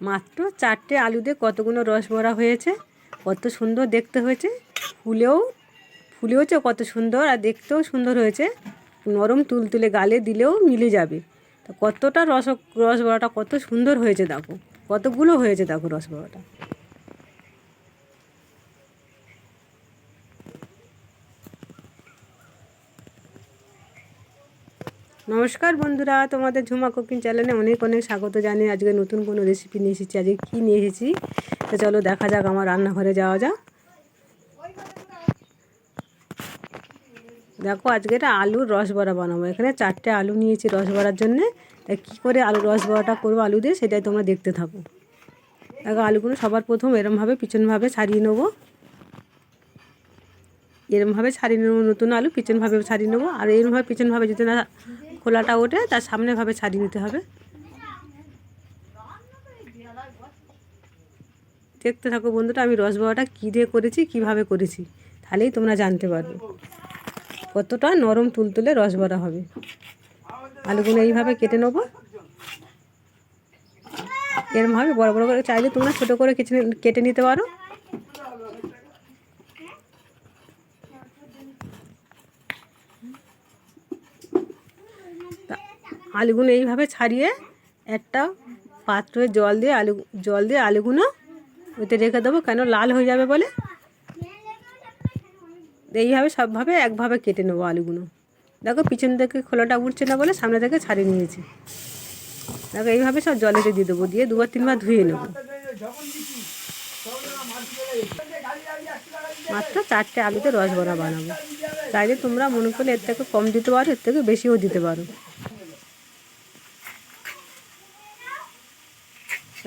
মাত্র চারটে আলুতে কতগুলো রস ভরা হয়েছে? কত সুন্দর দেখতে হয়েছে। ফুলেও ফুলেওছে কত সুন্দর আর দেখতেও সুন্দর হয়েছে। নরম তুলতুলে গালে দিলেও মিলে যাবে। কতটা রস রস বড়াটা কত সুন্দর হয়েছে দেখো। কতগুলো হয়েছে দেখো রস বড়াটা নমস্কার বন্ধুরা, তোমাদের ঝুমা কুকিং চ্যানেলে অনেক অনেক স্বাগত জানিয়ে আজকে নতুন কোনো রেসিপি নিয়ে এসেছি। আজকে কী নিয়ে এসেছি? তো চলো দেখা যাক আমার রান্নাঘরে যাওয়া যাক। দেখো, আজকে এটা আলুর রস বড়া বানাবো। এখানে চারটে আলু নিয়েছি রস বড়ার জন্যে। তা কী করে আলু রস বড়াটা করব আলু দিয়ে, সেটাই তোমরা দেখতে থাকো। দেখো, আলুগুলো সবার প্রথম এরমভাবে পিছনভাবে ছাড়িয়ে নেব। এরমভাবে ছাড়িয়ে নেব, নতুন আলু পিছনভাবে ছাড়িয়ে নেব। আর এরমভাবে পিছনভাবে যদি না খোলাটা ওঠে, তার সামনেভাবে ছাড়িয়ে নিতে হবে। দেখতে থাকো বন্ধুটা আমি রসবড়াটা কী দিয়ে করেছি, কীভাবে করেছি, তাহলেই তোমরা জানতে পারবে। কতটা নরম তুলতুলে রসবড়া হবে। আলুগুলো এইভাবে কেটে নেব। এরমভাবে বড় বড় করে, চাইলে তোমরা ছোটো করে কেটে কেটে নিতে পারো। আলুগুলো এইভাবে ছাড়িয়ে একটা পাত্রে জল দিয়ে আলু, জল দিয়ে আলুগুলো ওতে রেখে দেবো। কেন? লাল হয়ে যাবে বলে। এইভাবে সবভাবে একভাবে কেটে নেব আলুগুলো দেখো, পিছন থেকে খোলাটা উঠছে না বলে সামনে থেকে ছাড়িয়ে নিয়েছি। দেখো, এইভাবে সব জলেতে দিয়ে দেবো। দিয়ে দুবার তিনবার ধুয়ে নেব। মাত্র চারটে আলুতে রস বড়া বানাবো। চাইলে তোমরা মনে করলে এর থেকে কম দিতে পারো, এর থেকে বেশিও দিতে পারো।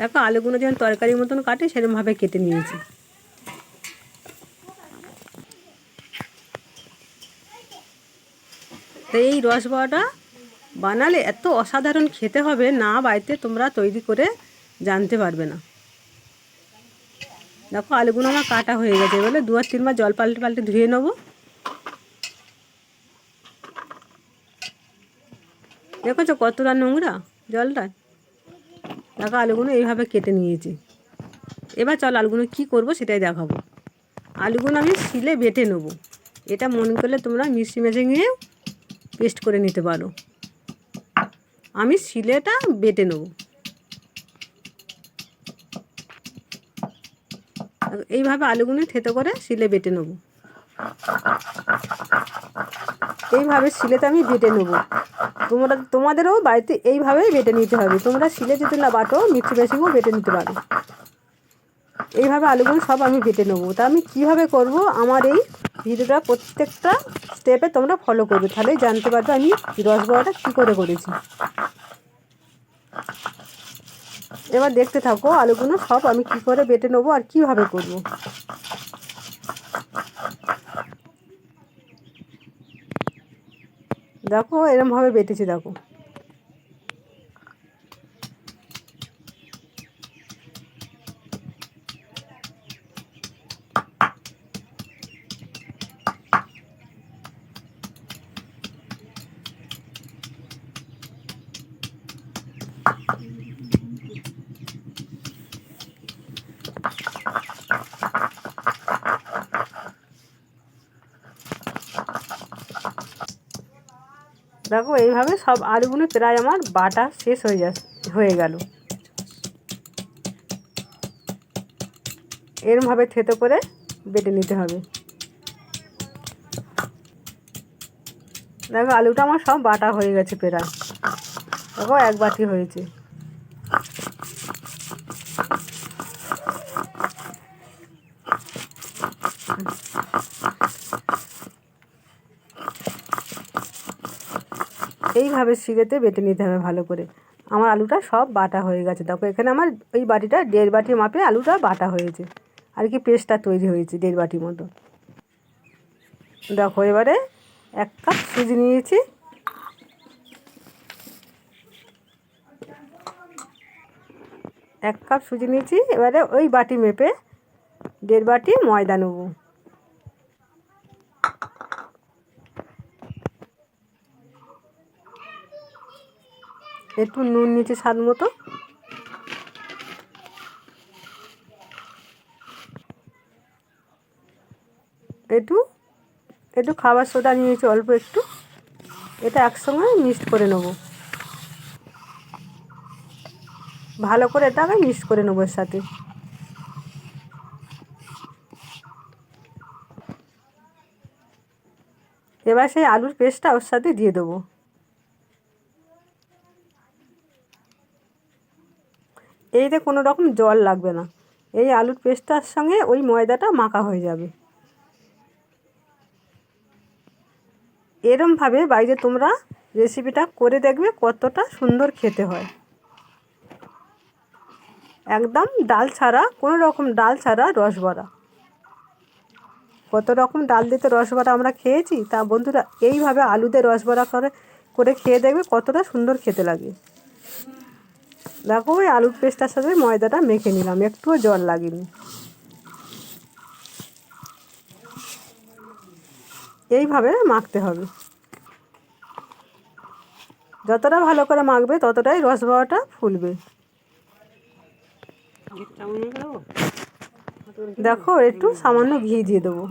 দেখো আলুগুলো যেমন তরকারির মতন কাটে সেরকমভাবে কেটে নিয়েছি। তো এই রস বড়াটা বানালে এত অসাধারণ খেতে হবে, না বাড়িতে তোমরা তৈরি করে জানতে পারবে না। দেখো আলুগুলো আমার কাটা হয়ে গেছে বলে দু আর তিনবার জল পাল্টে পাল্টে ধুয়ে নেব। দেখেছ কতটা নোংরা জলটা? দেখো আলুগুলো এইভাবে কেটে নিয়েছি। এবার চল আলুগুলো কী করব সেটাই দেখাবো। আলুগুলো আমি শিলে বেটে নেব। এটা মনে করলে তোমরা মিষ্টি মেশিনেও পেস্ট করে নিতে পারো। আমি শিলেটা বেটে নেব। এইভাবে আলুগুলো থেতো করে শিলে বেটে নেব। এইভাবে শিলেতে আমি বেটে নেব। তোমরা, তোমাদেরও বাড়িতে এইভাবেই বেটে নিতে হবে। তোমরা শিলে যদি না বাটো মিক্সি মেশিনও বেটে নিতে পারো। এইভাবে আলুগুলো সব আমি বেটে নেব। তা আমি কীভাবে করব? আমার এই ভিডিওটা প্রত্যেকটা স্টেপে তোমরা ফলো করবে। তাহলেই জানতে পারবে আমি রসগোল্লাটা কী করে করেছি। এবার দেখতে থাকো, আলুগুলো সব আমি কি করে বেটে নেব আর কীভাবে করব। দেখো এরমভাবে বেটেছি দেখো। দেখো, এইভাবে সব আলুগুলো প্রায় আমার বাটা শেষ হয়ে যা হয়ে গেল। এরমভাবে থেতো করে বেটে নিতে হবে। দেখো, আলুটা আমার সব বাটা হয়ে গেছে প্রায়। দেখো, এক বাটি হয়েছে। এইভাবে শিরেতে বেটে নিতে হবে ভালো করে। আমার আলুটা সব বাটা হয়ে গেছে। দেখো, এখানে আমার ওই বাটিটা দেড় বাটি মাপে আলুটা বাটা হয়েছে। আর কি পেস্টটা তৈরি হয়েছে দেড় বাটির মতো। দেখো, এবারে এক কাপ সুজি নিয়েছি। এক কাপ সুজি নিয়েছি। এবারে ওই বাটি মেপে দেড় বাটি ময়দা নেব। একটু নুন নিচে স্বাদ মতো। একটু একটু খাবার সোডা নিয়েছি অল্প একটু। এটা একসঙ্গে মিক্সড করে নেব। ভালো করে এটা আমি মিক্সড করে নেব এর সাথে। এবার সেই আলুর পেস্টটা ওর সাথে দিয়ে দেবো। এইতে কোনো রকম জল লাগবে না। এই আলুর পেস্টটার সঙ্গে ওই ময়দাটা মাখা হয়ে যাবে। এরমভাবে বাইরে তোমরা রেসিপিটা করে দেখবে কতটা সুন্দর খেতে হয়। একদম ডাল ছাড়া, কোনো রকম ডাল ছাড়া রসবড়া কত রকম ডাল দিতে রসবড়া আমরা খেয়েছি, তা বন্ধুরা এইভাবে আলুতে রসবড়া করে করে খেয়ে দেখবে কতটা সুন্দর খেতে লাগে। দেখো ওই আলুর পেস্টটার সাথে ময়দাটা মেখে নিলাম একটুও জল লাগেনি। এইভাবে মাখতে হবে। যতটা ভালো করে মাখবে ততটাই রসবড়াটা ফুলবে। দেখো একটু সামান্য ঘি দিয়ে দেবো।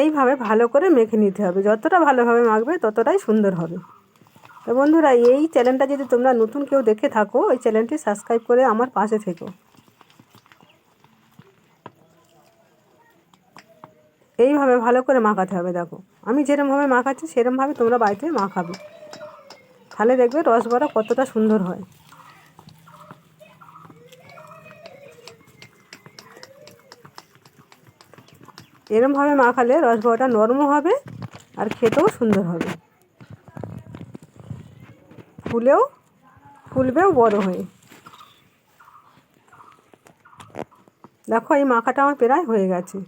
এইভাবে ভালো করে মেখে নিতে হবে। যতটা ভালোভাবে মাখবে ততটাই সুন্দর হবে। তো বন্ধুরা, এই চ্যানেলটা যদি তোমরা নতুন কেউ দেখে থাকো ওই চ্যানেলটি সাবস্ক্রাইব করে আমার পাশে থেকো। এইভাবে ভালো করে মাখাতে হবে, দেখো। আমি যেরমভাবে মাখাচ্ছি, সেরমভাবে তোমরা বাড়িতে মাখাবে। তাহলে দেখবে রসবড়া কতটা সুন্দর হয়। এরমভাবে মাখালে রসবড়াটা নরমও হবে আর খেতেও সুন্দর হবে। ফুলেও, ফুলবেও বড় হয়ে। দেখো এই মাখাটা আমার প্রায় হয়ে গেছে।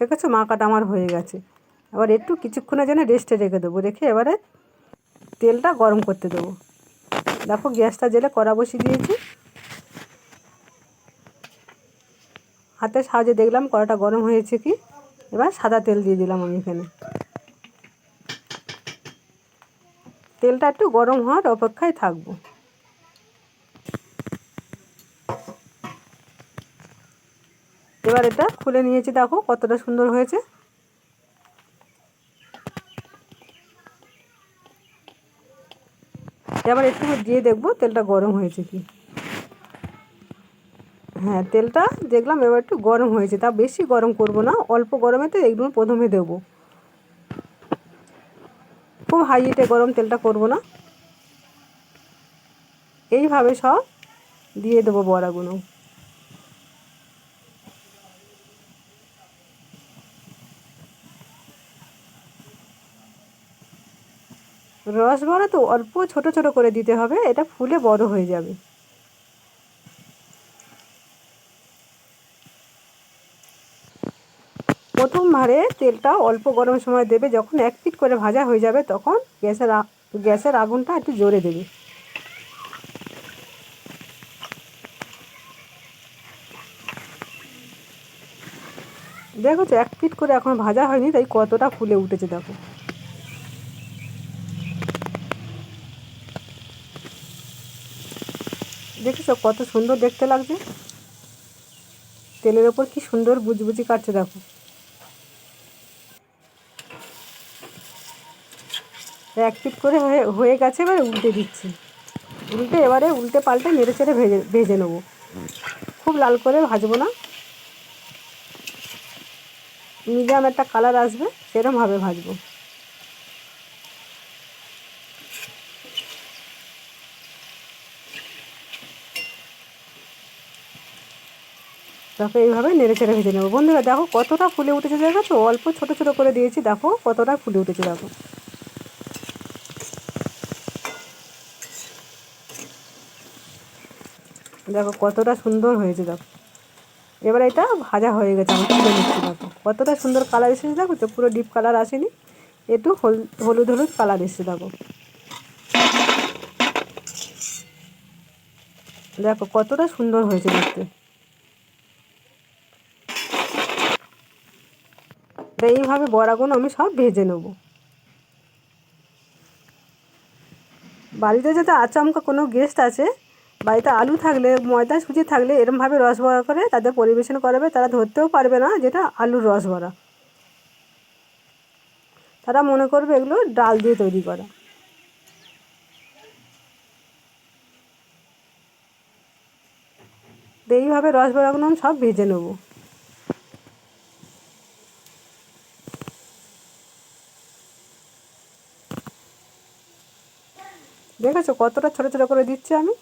দেখেছ মাখাটা আমার হয়ে গেছে। আবার একটু কিছুক্ষণের জন্য রেস্টে রেখে দেবো, রেখে এবারে তেলটা গরম করতে দেবো। দেখো গ্যাসটা জেলে কড়া বসিয়ে দিয়েছি। হাতের সাহায্যে দেখলাম কড়াটা গরম হয়েছে কি? এবার সাদা তেল দিয়ে দিলাম আমি এখানে। তেলটা একটু গরম হওয়ার অপেক্ষায় থাকব। এবার এটা খুলে নিয়েছি, দেখো কতটা সুন্দর হয়েছে। এবার একটু দিয়ে দেখব তেলটা গরম হয়েছে কি। হ্যাঁ তেলটা দেখলাম এবার একটু গরম হয়েছে, তা বেশি গরম করব না, অল্প গরমেতে এগুলো প্রথমে দেব। খুব হাই হিটে গরম তেলটা করব না। এইভাবে সব দিয়ে দেবো বড়াগুলো। রস বড়া তো অল্প ছোট ছোট করে দিতে হবে, এটা ফুলে বড় হয়ে যাবে। ভারে তেলটা অল্প গরম সময় দেবে, যখন এক পিট করে ভাজা হয়ে যাবে তখন গ্যাসের গ্যাসের আগুনটা একটু জোরে দেবে। দেখো এক পিট করে এখন ভাজা হয়নি, তাই কতটা ফুলে উঠেছে, দেখো। দেখেছ, কত সুন্দর দেখতে লাগছে? তেলের ওপর কি সুন্দর বুজবুজি কাটছে, দেখো। এক পিট করে হয়ে হয়ে গেছে, এবারে উল্টে দিচ্ছি। উল্টে, এবারে উল্টে পাল্টে নেড়ে চেড়ে ভেজে ভেজে নেব। খুব লাল করে ভাজবো না। মিডিয়াম একটা কালার আসবে সেরমভাবে ভাজবো। তারপরে এইভাবে নেড়ে চেড়ে ভেজে নেব। বন্ধুরা, দেখো কতটা ফুলে উঠেছে দেখো তো অল্প ছোটো ছোটো করে দিয়েছি, দেখো কতটা ফুলে উঠেছে, দেখো। দেখো, কতটা সুন্দর হয়েছে, দেখো। এবার এটা ভাজা হয়ে গেছে, আমি তুলে নিচ্ছি, দেখো। কতটা সুন্দর কালার এসেছে, দেখো তো, পুরো ডিপ কালার আসেনি। একটু হলুদ হলুদ কালার এসেছে, দেখো। দেখো, কতটা সুন্দর হয়েছে দেখতে। এইভাবে বড়াগুলো আমি সব ভেজে নেব। বাড়িতে যাতে আচমকা কোনো গেস্ট আছে বাড়িতে আলু থাকলে, ময়দা, সুজি থাকলে এরমভাবে রস বড়া করে তাদের পরিবেশন করাবে, তারা ধরতেও পারবে না যেটা আলুর রস বড়া তারা মনে করবে এগুলো ডাল দিয়ে তৈরি করা। এইভাবে রস বড়াগুলো আমি সব ভেজে নেব। দেখেছ কতটা ছোটো ছোটো করে দিচ্ছি আমি?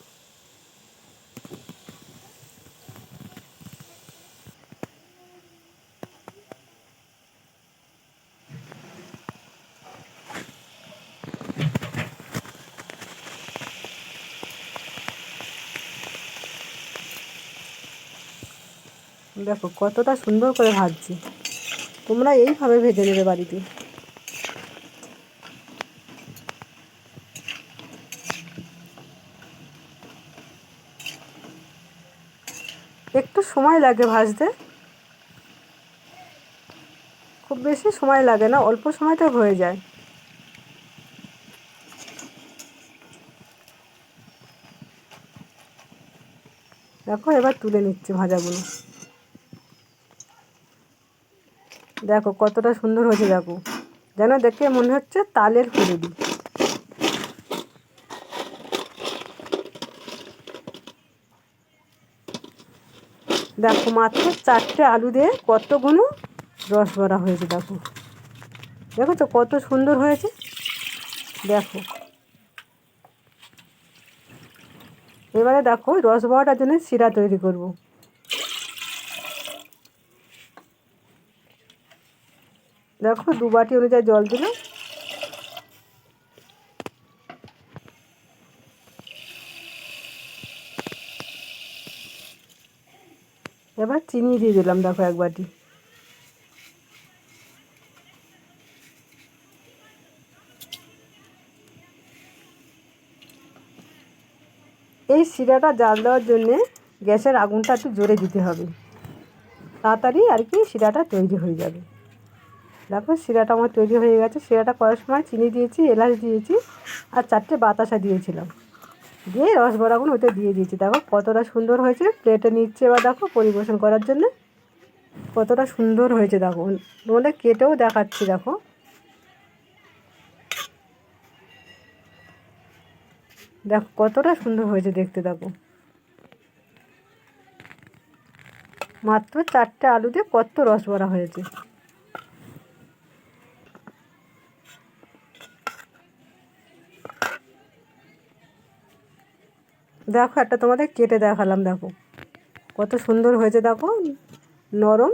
দেখো, কতটা সুন্দর করে ভাজছি। তোমরা এইভাবে ভেজে নেবে বাড়িতে। একটু সময় লাগে ভাজতে। খুব বেশি সময় লাগে না, অল্প সময়তে হয়ে যায়। দেখো, এবার তুলে নিচ্ছি ভাজাগুলো। দেখো, কতটা সুন্দর হয়েছে দেখো। যেন দেখে মনে হচ্ছে তালের ফুলুরি। দেখো মাত্র চারটে আলু দিয়ে কতগুলো রস ভরা হয়েছে দেখো। দেখো তো কত সুন্দর হয়েছে? দেখো। এবারে দেখো রস বড়াটার জন্য শিরা তৈরি করব। দেখো দু বাটি অনুযায়ী জল দিলাম। এবার চিনি দিয়ে দিলাম, দেখো এক বাটি। এই শিরাটা জাল দেওয়ার জন্যে গ্যাসের আগুনটা একটু জোরে দিতে হবে। তাড়াতাড়ি আর কি শিরাটা তৈরি হয়ে যাবে। দেখো শিরাটা আমার তৈরি হয়ে গেছে। শিরাটা করার সময় চিনি দিয়েছি, এলাচ দিয়েছি আর চারটে বাতাসা দিয়েছিলাম। দিয়ে রস রসবড়াগুলো ওতে দিয়ে দিয়েছি। দেখো কতটা সুন্দর হয়েছে। প্লেটে নিচ্ছে এবার দেখো পরিবেশন করার জন্যে। কতটা সুন্দর হয়েছে দেখো। তোমাদের কেটেও দেখাচ্ছি দেখো। দেখো কতটা সুন্দর হয়েছে দেখতে দেখো। মাত্র চারটে আলু দিয়ে কত রস ভরা হয়েছে। দেখো একটা তোমাদের কেটে দেখালাম দেখো। কত সুন্দর হয়েছে দেখো। নরম।